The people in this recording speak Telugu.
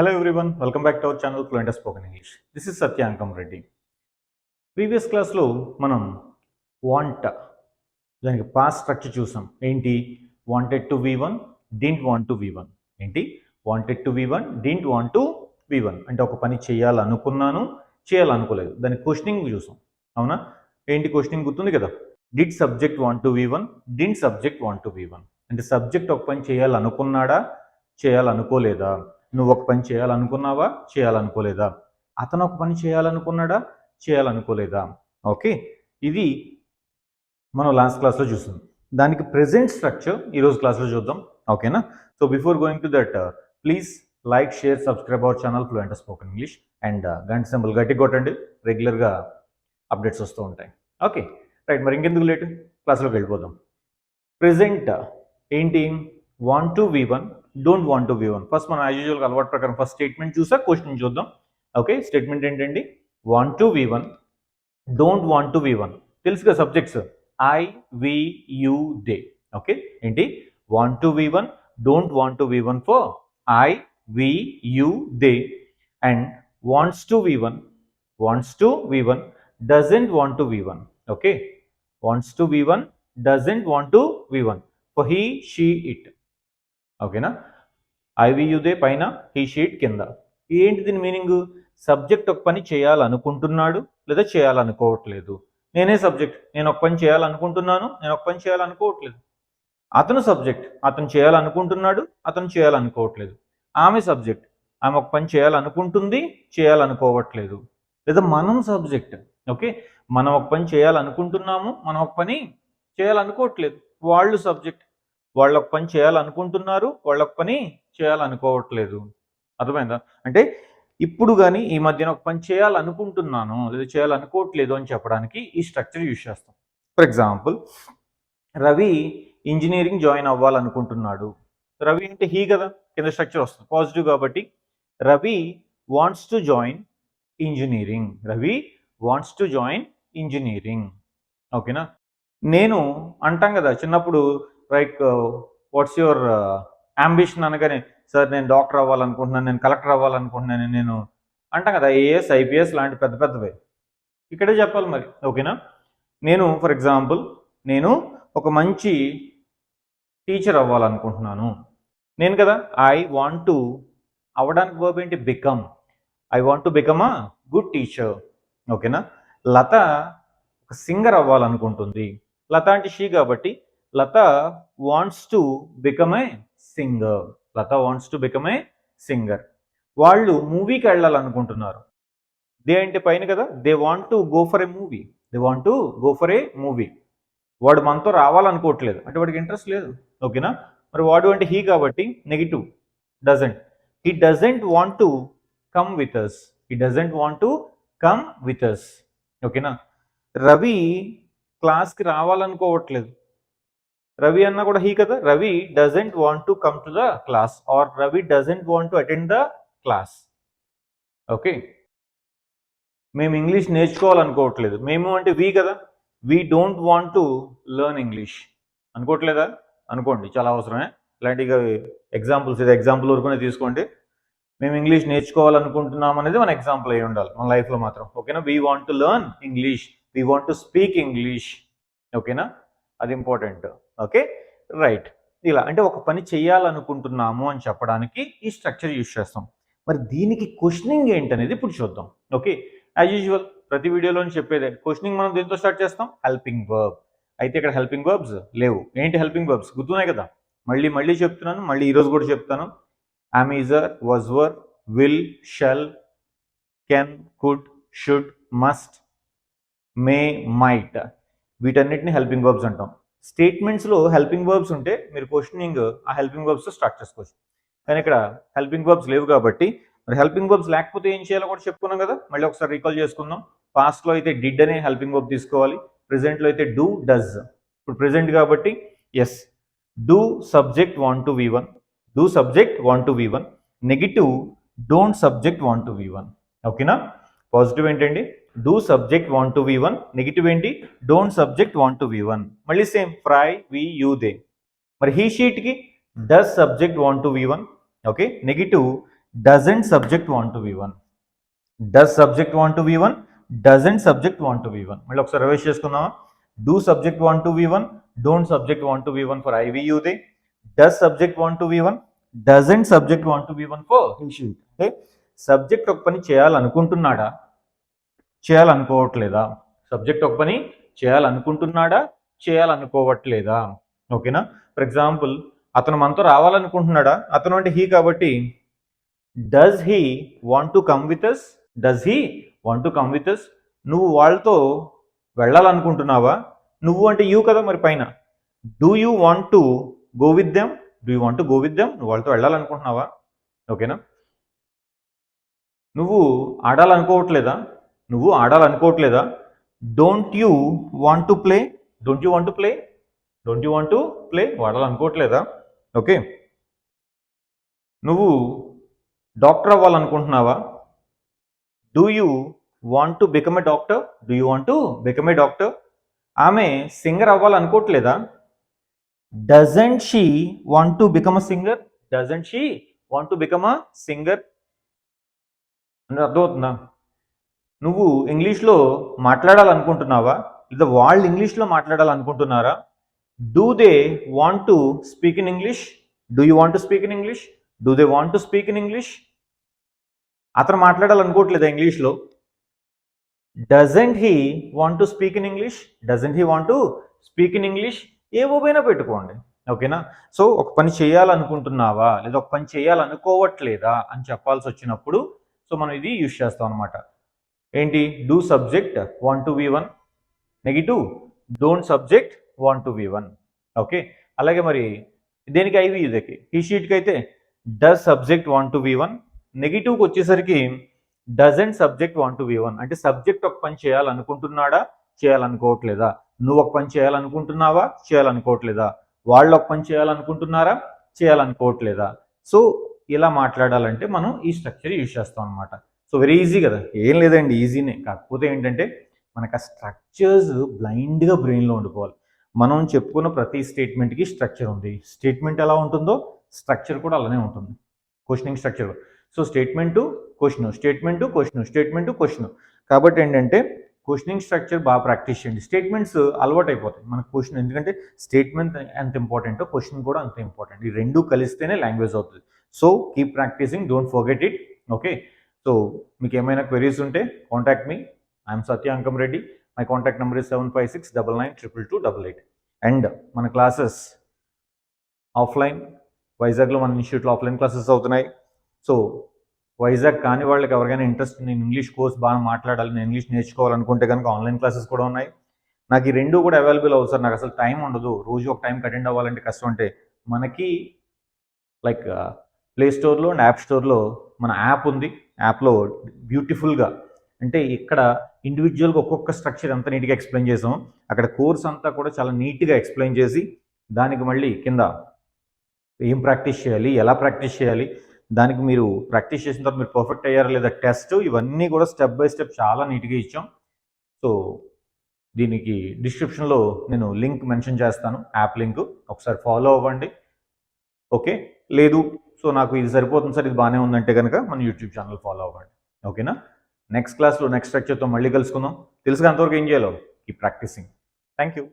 Hello everyone, welcome back to our channel Fluent Spoken English. This is Satya Ankam Reddy. Previous క్లాస్లో మనం వాంట దానికి పాస్ స్ట్రక్చర్ చూసాం. ఏంటి? Wanted to V one didn't want to V one ఏంటి? Wanted to V one didn't want to V one అంటే ఒక పని చేయాలనుకున్నాను చేయాలనుకోలేదు. దాని క్వశ్చనింగ్ చూసాం. అవునా? ఏంటి క్వశ్చనింగ్ గుర్తుంది కదా? Did subject want to V one didn't subject want to V one అంటే సబ్జెక్ట్ ఒక పని చేయాలనుకున్నాడా చేయాలనుకోలేదా? నువ్వు ఒక పని చేయాలనుకున్నావా? చేయాలనుకోలేదా? అతను ఒక పని చేయాలనుకున్నాడా? చేయాలనుకోలేదా? ఓకే? ఇది మనం లాస్ట్ క్లాస్లో చూసాం దానికి ప్రెజెంట్ స్ట్రక్చర్ ఈరోజు క్లాస్లో చూద్దాం. ఓకేనా so before going to that please like share subscribe our channel fluent spoken English and గంట సింబల్ గట్టి కొట్టండి. రెగ్యులర్గా అప్డేట్స్ వస్తూ ఉంటాయి. ఓకే? రైట్ మరి ఇంకెందుకు లేటు క్లాస్లోకి వెళ్ళిపోదాం. ప్రెజెంట్ uh, ఏంటి? Want to V one don't want to one first మనం యాజ్ యూజువల్గా అలవాటు ప్రకారం ఫస్ట్ స్టేట్మెంట్ చూసా క్వశ్చన్ చూద్దాం ఓకే స్టేట్మెంట్ ఏంటండి want to V one don't want to V one తెలుసుగా subjects I we you they okay ఏంటి want to V one don't want to one for I we you they and wants to V one wants to V one doesn't want to one okay wants to V one doesn't want to V one for he she it ఓకేనా ఐవియుదే పైన హీ షీట్ కింద. ఏంటి దీని మీనింగ్? సబ్జెక్ట్ ఒక పని చేయాలనుకుంటున్నాడు లేదా చేయాలనుకోవట్లేదు? నేనే సబ్జెక్ట్. నేను ఒక పని చేయాలనుకుంటున్నాను నేను ఒక పని చేయాలనుకోవట్లేదు. అతను సబ్జెక్ట్. అతను చేయాలనుకుంటున్నాడు అతను చేయాలనుకోవట్లేదు. ఆమె సబ్జెక్ట్. ఆమె ఒక పని చేయాలనుకుంటుంది చేయాలనుకోవట్లేదు. లేదా మనం సబ్జెక్ట్. ఓకే? మనం ఒక పని చేయాలనుకుంటున్నాము మనం ఒక పని చేయాలనుకోవట్లేదు. వాళ్ళు సబ్జెక్ట్. వాళ్ళు ఒక పని చేయాలనుకుంటున్నారు వాళ్ళు ఒక పని చేయాలనుకోవట్లేదు. అర్థమైందా? అంటే ఇప్పుడు కానీ ఈ మధ్యన ఒక పని చేయాలనుకుంటున్నాను లేదా చేయాలనుకోవట్లేదు అని చెప్పడానికి ఈ స్ట్రక్చర్ యూజ్ చేస్తాం. For example Ravi engineering join అవ్వాలనుకుంటున్నాడు. Ravi అంటే హీ కదా కింద స్ట్రక్చర్ వస్తుంది. పాజిటివ్ కాబట్టి Ravi wants to join engineering. Ravi wants to join engineering. ఓకేనా? నేను అంటాం కదా చిన్నప్పుడు లైక్ వాట్స్ యువర్ అంబిషన్ అనగానే సార్ నేను డాక్టర్ అవ్వాలనుకుంటున్నాను నేను కలెక్టర్ అవ్వాలనుకుంటున్నాను నేను అంటాం కదా ఏఎస్ ఐపీఎస్ లాంటి పెద్ద పెద్దవి. ఇక్కడే చెప్పాలి మరి ఓకేనా? నేను ఫర్ ఎగ్జాంపుల్ నేను ఒక మంచి టీచర్ అవ్వాలనుకుంటున్నాను. నేను కదా ఐ వాంట్ టు అవ్వడానికి వర్బ్ ఏంటి? Become I want to become a good teacher ఓకేనా? లత ఒక సింగర్ అవ్వాలనుకుంటుంది. లత అంటే షీ కాబట్టి Lata wants to become a singer Lata wants to become a singer వాళ్ళు మూవీకి వెళ్ళాలనుకుంటున్నారు. దే అంటే పైన కదా they want to go for a movie they want to go for a movie వాడు మనతో రావాలనుకోవట్లేదు. అంటే వాడికి ఇంట్రెస్ట్ లేదు. ఓకేనా మరి వాడు అంటే హీ కాబట్టి negative doesn't he doesn't want to come with us he doesn't want to come with us ఓకేనా రవి క్లాస్కి రావాలనుకోవట్లేదు. రవి అన్న కూడా హీ కదా? Ravi doesn't want to come to the class or Ravi doesn't want to attend the class okay. మేము ఇంగ్లీష్ నేర్చుకోవాలనుకోవట్లేదు. మేము అంటే వి కదా? We don't want to learn English అనుకోవట్లేదా? అనుకోండి. చాలా అవసరమే. ఇలాంటి ఎగ్జాంపుల్స్ ఇది ఎగ్జాంపుల్ వరకునే తీసుకోండి. మేము ఇంగ్లీష్ నేర్చుకోవాలనుకుంటున్నాం అనేది మన ఎగ్జాంపుల్ అయి ఉండాలి. మన లైఫ్లో మాత్రం. ఓకేనా? We want to learn English we want to speak English ఓకేనా? అది ఇంపార్టెంట్ ఓకే రైట్ ఇలా అంటే ఒక పని చేయాలనుకుంటున్నాము అని చెప్పడానికి ఈ స్ట్రక్చర్ యూజ్ చేస్తాం. మరి దీనికి క్వశ్చనింగ్ ఏంటనేది ఇప్పుడు చూద్దాం. ఓకే యాజ్ యూజువల్ ప్రతి వీడియోలో చెప్పేదే. క్వశ్చనింగ్ మనం దీంతో స్టార్ట్ చేస్తాం? హెల్పింగ్ వర్బ్ అయితే ఇక్కడ హెల్పింగ్ వర్బ్స్ లేవు. ఏంటి హెల్పింగ్ వర్బ్స్ గుర్తున్నాయి కదా. మళ్ళీ మళ్ళీ చెప్తున్నాను మళ్ళీ ఈరోజు కూడా చెప్తాను. Am is are was were will shall can could should must may might వీటన్నిటిని హెల్పింగ్ వర్బ్స్ అంటాం. స్టేట్మెంట్స్లో హెల్పింగ్ వర్బ్స్ ఉంటే మీరు క్వశ్చనింగ్ ఆ హెల్పింగ్ వర్బ్స్ స్టార్ట్ చేసుకోవచ్చు. కానీ ఇక్కడ హెల్పింగ్ వర్బ్స్ లేవు కాబట్టి మరి హెల్పింగ్ వర్బ్స్ లేకపోతే ఏం చేయాలో కూడా చెప్పుకున్నాం కదా మళ్ళీ ఒకసారి రీకాల్ చేసుకుందాం. పాస్ట్లో అయితే డిడ్ అనే హెల్పింగ్ వర్బ్ తీసుకోవాలి ప్రెసెంట్లో అయితే డూ డస్ ఇప్పుడు ప్రెసెంట్ కాబట్టి yes do subject want to V one do subject want to V one negative don't subject want to V one ఓకేనా పాజిటివ్ ఏంటండి? Do subject want to V one negative ఏంటి don't subject want to V one మళ్ళీ same for I we you they మరి హీ షీట్కి does subject want to V one okay negative doesn't subject want to V one does subject want to V one doesn't subject want to V one మళ్ళీ ఒకసారి రివైజ్ చేసుకుందామా do subject want to V one don't subject want to V one for we you they does subject want to V one doesn't subject want to V one for అంటే సబ్జెక్ట్ ఒక పని చేయాలనుకుంటున్నాడా చేయాలనుకోవట్లేదా? సబ్జెక్ట్ ఒక పని చేయాలనుకుంటున్నాడా? చేయాలనుకోవట్లేదా? ఓకేనా? ఫర్ ఎగ్జాంపుల్ అతను మనతో రావాలనుకుంటున్నాడా? అతను అంటే హీ కాబట్టి does he want to come with us does he want to come with us నువ్వు వాళ్ళతో వెళ్ళాలనుకుంటున్నావా? నువ్వు అంటే యూ కదా మరి పైన. Do you want to go with them do you want to go with them నువ్వు వాళ్ళతో వెళ్ళాలనుకుంటున్నావా? ఓకేనా? నువ్వు ఆడాలనుకోవట్లేదా? నువ్వు ఆడాలనుకోవట్లేదా? Don't you want to play don't you want to play don't you want to play వాడాలనుకోవట్లేదా? Okay నువ్వు doctor అవ్వాలనుకుంటున్నావా? Do you want to become a doctor do you want to become a doctor ఆమె singer అవ్వాలనుకోవట్లేదా? Doesn't she want to become a singer doesn't she want to become a singer అర్థమవుతుందా? నువ్వు ఇంగ్లీష్లో మాట్లాడాలనుకుంటున్నావా? లేదా వాళ్ళు ఇంగ్లీష్లో మాట్లాడాలనుకుంటున్నారా? Do they want to speak in English do you want to speak in English do they want to speak in English అతను మాట్లాడాలనుకోవట్లేదా ఇంగ్లీష్లో? Doesn't he want to speak in English doesn't he want to speak in English ఏవో పైన పెట్టుకోండి. ఓకేనా? సో ఒక పని చేయాలనుకుంటున్నావా? లేదా ఒక పని చేయాలనుకోవట్లేదా? అని చెప్పాల్సి వచ్చినప్పుడు సో మనం ఇది యూజ్ చేస్తాం అనమాట ఏంటి? Do subject want to V one negative don't subject want to V one okay అలాగే మరి దేనికి ఐవి ఇదకి. ఈ షీట్కి అయితే does subject want to V one నెగిటివ్కి వచ్చేసరికి doesn't subject want to V one అంటే సబ్జెక్ట్ ఒక పని చేయాలనుకుంటున్నాడా? చేయాలనుకోవట్లేదా? నువ్వు ఒక పని చేయాలనుకుంటున్నావా? చేయాలనుకోవట్లేదా? వాళ్ళు ఒక పని చేయాలనుకుంటున్నారా? చేయాలనుకోవట్లేదా? సో ఇలా మాట్లాడాలంటే మనం ఈ స్ట్రక్చర్ యూజ్ చేస్తాం అనమాట సో వెరీ ఈజీ కదా. ఏం లేదండి ఈజీనే కాకపోతే ఏంటంటే మనకు ఆ స్ట్రక్చర్స్ బ్లైండ్గా బ్రెయిన్లో ఉండిపోవాలి. మనం చెప్పుకున్న ప్రతి స్టేట్మెంట్కి స్ట్రక్చర్ ఉంది. స్టేట్మెంట్ ఎలా ఉంటుందో స్ట్రక్చర్ కూడా అలానే ఉంటుంది. Questioning structure so statement question statement question statement question కాబట్టి ఏంటంటే క్వశ్చనింగ్ స్ట్రక్చర్ బాగా ప్రాక్టీస్ చేయండి. స్టేట్మెంట్స్ అలవాటు అయిపోతాయి మనకు క్వశ్చన్ ఎందుకంటే స్టేట్మెంట్ ఎంత ఇంపార్టెంటో క్వశ్చన్ కూడా అంత ఇంపార్టెంట్ ఈ రెండు కలిస్తేనే లాంగ్వేజ్ అవుతుంది. So keep practicing don't forget it okay so మీకు ఏమైనా క్వెరీస్ ఉంటే contact me I'm Satya Ankam Reddy my contact number is seven five six double nine triple two double eight and మన క్లాసెస్ ఆఫ్లైన్ వైజాగ్లో మన ఇన్స్టిట్యూట్లో ఆఫ్లైన్ క్లాసెస్ అవుతున్నాయి. సో వైజాగ్ కాని వాళ్ళకి ఎవరికైనా ఇంట్రెస్ట్ నేను ఇంగ్లీష్ కోర్స్ బాగా మాట్లాడాలి నేను ఇంగ్లీష్ నేర్చుకోవాలనుకుంటే కనుక ఆన్లైన్ క్లాసెస్ కూడా ఉన్నాయి. నాకు ఈ రెండు కూడా అవైలబుల్ అవుతారు నాకు అసలు టైం ఉండదు. రోజు ఒక టైంకి అటెండ్ అవ్వాలంటే కష్టం అంటే మనకి లైక్ ప్లే స్టోర్లో అండ్ యాప్ స్టోర్లో మన యాప్ ఉంది. యాప్లో బ్యూటిఫుల్గా అంటే ఇక్కడ ఇండివిజువల్గా ఒక్కొక్క స్ట్రక్చర్ ఎంత నీట్గా ఎక్స్ప్లెయిన్ చేసాం అక్కడ కోర్స్ అంతా కూడా చాలా నీట్గా ఎక్స్ప్లెయిన్ చేసి దానికి మళ్ళీ కింద ఏం ప్రాక్టీస్ చేయాలి ఎలా ప్రాక్టీస్ చేయాలి దానికి మీరు ప్రాక్టీస్ చేసిన తర్వాత మీరు పర్ఫెక్ట్ అయ్యారా లేదా టెస్ట్ ఇవన్నీ కూడా స్టెప్ బై స్టెప్ చాలా నీట్గా ఇచ్చాం. సో దీనికి డిస్క్రిప్షన్లో నేను లింక్ మెన్షన్ చేస్తాను యాప్ లింక్. ఒకసారి ఫాలో అవ్వండి. ఓకే? లేదు. సో నాకు ఇది సరిపోతుంది సార్ ఇది బాగానే ఉందంటే కనుక మన యూట్యూబ్ ఛానల్ ఫాలో అవ్వండి. ఓకేనా నెక్స్ట్ క్లాస్లో నెక్స్ట్ స్ట్రక్చర్తో మళ్ళీ కలుసుకుందాం. తెలుసుగా అంతవరకు ఏం చేయాలో? ఈ ప్రాక్టీసింగ్ థ్యాంక్ యూ